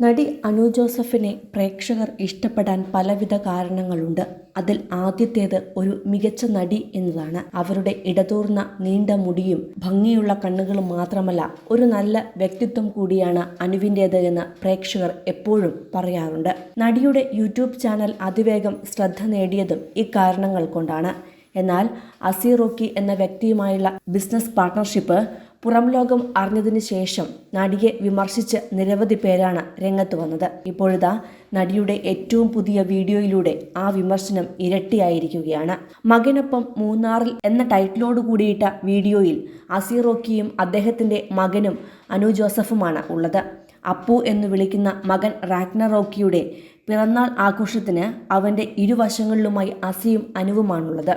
നടി അനു ജോസഫിനെ പ്രേക്ഷകർ ഇഷ്ടപ്പെടാൻ പലവിധ കാരണങ്ങളുണ്ട്. അതിൽ ആദ്യത്തേത് ഒരു മികച്ച നടി എന്നതാണ്. അവരുടെ ഇടതൂർന്ന നീണ്ട മുടിയും ഭംഗിയുള്ള കണ്ണുകളും മാത്രമല്ല ഒരു നല്ല വ്യക്തിത്വം കൂടിയാണ് അനുവിന്റേത് എന്ന് പ്രേക്ഷകർ എപ്പോഴും പറയാറുണ്ട്. നടിയുടെ യൂട്യൂബ് ചാനൽ അതിവേഗം ശ്രദ്ധ നേടിയതും ഇക്കാരണങ്ങൾ കൊണ്ടാണ്. എന്നാൽ അസീറോക്കി എന്ന വ്യക്തിയുമായുള്ള ബിസിനസ് പാർട്ട്ണർഷിപ്പ് പുറം ലോകം അറിഞ്ഞതിന് ശേഷം നടിയെ വിമർശിച്ച് നിരവധി പേരാണ് രംഗത്ത് വന്നത്. ഇപ്പോഴിതാ നടിയുടെ ഏറ്റവും പുതിയ വീഡിയോയിലൂടെ ആ വിമർശനം ഇരട്ടിയായിരിക്കുകയാണ്. മകനൊപ്പം മൂന്നാറിൽ എന്ന ടൈറ്റിലോട് കൂടിയിട്ട വീഡിയോയിൽ അസീറോക്കിയും അദ്ദേഹത്തിന്റെ മകനും അനു ജോസഫുമാണ് ഉള്ളത്. അപ്പു എന്ന് വിളിക്കുന്ന മകൻ റാഗ്നറോക്കിയുടെ പിറന്നാൾ ആഘോഷത്തിന് അവന്റെ ഇരുവശങ്ങളിലുമായി അസിയും അനുവുമാണുള്ളത്.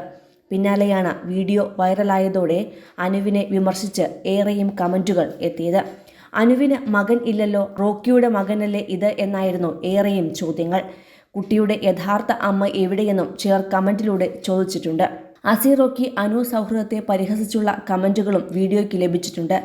പിന്നാലെയാണ് വീഡിയോ വൈറലായതോടെ അനുവിനെ വിമർശിച്ച് ഏറെയും കമന്റുകൾ എത്തിയത്. അനുവിന് മകൻ ഇല്ലല്ലോ റോക്കിയുടെ മകനല്ലേ ഇത് എന്നായിരുന്നു ഏറെയും ചോദ്യങ്ങൾ. കുട്ടിയുടെ യഥാർത്ഥ അമ്മ എവിടെയെന്നും ചിലർ കമന്റിലൂടെ ചോദിച്ചിട്ടുണ്ട്. അസീറോക്കി അനു സൗഹൃദത്തെ പരിഹസിച്ചുള്ള കമന്റുകളും വീഡിയോയ്ക്ക് ലഭിച്ചിട്ടുണ്ട്.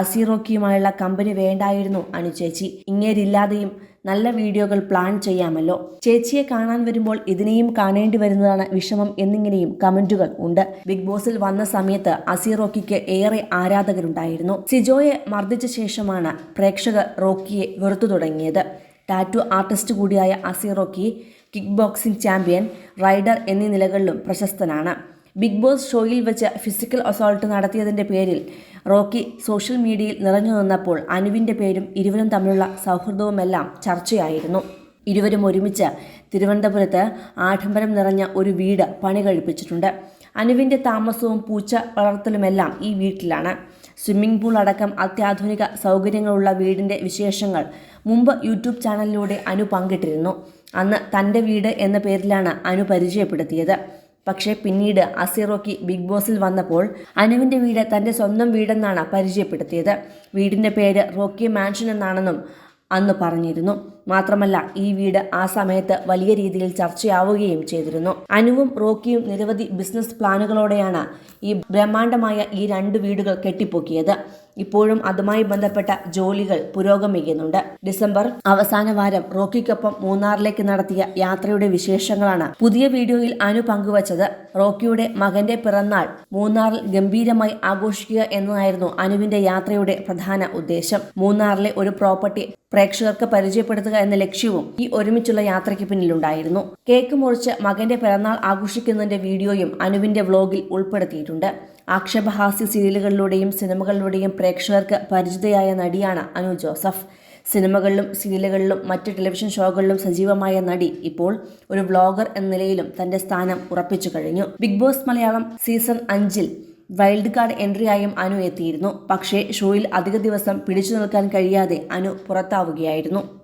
അസീറോക്കിയുമായുള്ള കമ്പനി വേണ്ടായിരുന്നു അനു ചേച്ചി. ഇങ്ങേരില്ലാതെയും നല്ല വീഡിയോകൾ പ്ലാൻ ചെയ്യാമല്ലോ. ചേച്ചിയെ കാണാൻ വരുമ്പോൾ ഇതിനെയും കാണേണ്ടി വരുന്നതാണ് വിഷമം എന്നിങ്ങനെയും കമന്റുകൾ ഉണ്ട്. ബിഗ് ബോസിൽ വന്ന സമയത്ത് അസീറോക്കിക്ക് ഏറെ ആരാധകരുണ്ടായിരുന്നു. സിജോയെ മർദ്ദിച്ച ശേഷമാണ് പ്രേക്ഷകർ റോക്കിയെ വെറുത്തു തുടങ്ങിയത്. ടാറ്റു ആർട്ടിസ്റ്റ് കൂടിയായ അസീറോക്കി കിക്ക് ബോക്സിംഗ് ചാമ്പ്യൻ റൈഡർ എന്നീ നിലകളിലും പ്രശസ്തനാണ്. ബിഗ് ബോസ് ഷോയിൽ വെച്ച് ഫിസിക്കൽ അസോൾട്ട് നടത്തിയതിന്റെ പേരിൽ റോക്കി സോഷ്യൽ മീഡിയയിൽ നിറഞ്ഞു നിന്നപ്പോൾ അനുവിന്റെ പേരും ഇരുവരും തമ്മിലുള്ള സൗഹൃദവുമെല്ലാം ചർച്ചയായിരുന്നു. ഇരുവരും ഒരുമിച്ച് തിരുവനന്തപുരത്ത് ആഡംബരം നിറഞ്ഞ ഒരു വീട് പണി കഴിപ്പിച്ചിട്ടുണ്ട് അനുവിന്റെ താമസവും പൂച്ച വളർത്തലുമെല്ലാം ഈ വീട്ടിലാണ്. സ്വിമ്മിംഗ് പൂൾ അടക്കം അത്യാധുനിക സൗകര്യങ്ങളുള്ള വീടിന്റെ വിശേഷങ്ങൾ മുമ്പ് യൂട്യൂബ് ചാനലിലൂടെ അനു പങ്കിട്ടിരുന്നു. അന്ന് തന്റെ വീട് എന്ന പേരിലാണ് അനു പരിചയപ്പെടുത്തിയത്. പക്ഷേ പിന്നീട് അസിറോക്കി ബിഗ് ബോസിൽ വന്നപ്പോൾ അനുവിന്റെ വീട് തന്റെ സ്വന്തം വീടെന്നാണ് പരിചയപ്പെടുത്തിയത്. വീടിന്റെ പേര് റോക്കി മാൻഷൻ എന്നാണെന്നും അന്ന് പറഞ്ഞിരുന്നു. മാത്രമല്ല ഈ വീട് ആ സമയത്ത് വലിയ രീതിയിൽ ചർച്ചയാവുകയും ചെയ്തിരുന്നു. അനുവും റോക്കിയും നിരവധി ബിസിനസ് പ്ലാനുകളോടെയാണ് ഈ ബ്രഹ്മാണ്ഡമായ ഈ രണ്ട് വീടുകൾ കെട്ടിപ്പൊക്കിയത്. ഇപ്പോഴും അതുമായി ബന്ധപ്പെട്ട ജോലികൾ പുരോഗമിക്കുന്നുണ്ട്. ഡിസംബർ അവസാന വാരം റോക്കിക്കൊപ്പം മൂന്നാറിലേക്ക് നടത്തിയ യാത്രയുടെ വിശേഷങ്ങളാണ് പുതിയ വീഡിയോയിൽ അനു പങ്കുവച്ചത്. റോക്കിയുടെ മകന്റെ പിറന്നാൾ മൂന്നാറിൽ ഗംഭീരമായി ആഘോഷിക്കുക എന്നതായിരുന്നു അനുവിന്റെ യാത്രയുടെ പ്രധാന ഉദ്ദേശം. മൂന്നാറിലെ ഒരു പ്രോപ്പർട്ടി പ്രേക്ഷകർക്ക് പരിചയപ്പെടുത്തുക എന്ന ലക്ഷ്യവും ഈ ഒരുമിച്ചുള്ള യാത്രയ്ക്ക് പിന്നിലുണ്ടായിരുന്നു. കേക്ക് മുറിച്ച് മകന്റെ പിറന്നാൾ ആഘോഷിക്കുന്നതിന്റെ വീഡിയോയും അനുവിന്റെ വ്ലോഗിൽ ഉൾപ്പെടുത്തിയിട്ടുണ്ട്. ആക്ഷേപഹാസ്യ സീരിയലുകളിലൂടെയും സിനിമകളിലൂടെയും പ്രേക്ഷകർക്ക് പരിചിതയായ നടിയാണ് അനു ജോസഫ്. സിനിമകളിലും സീരിയലുകളിലും മറ്റ് ടെലിവിഷൻ ഷോകളിലും സജീവമായ നടി ഇപ്പോൾ ഒരു വ്ളോഗർ എന്ന നിലയിലും തന്റെ സ്ഥാനം ഉറപ്പിച്ചു കഴിഞ്ഞു. ബിഗ് ബോസ് മലയാളം സീസൺ അഞ്ചിൽ വൈൽഡ് കാർഡ് എൻട്രിയായും അനു എത്തിയിരുന്നു. പക്ഷേ ഷോയിൽ അധിക ദിവസം പിടിച്ചു നിൽക്കാൻ കഴിയാതെ അനു പുറത്താവുകയായിരുന്നു.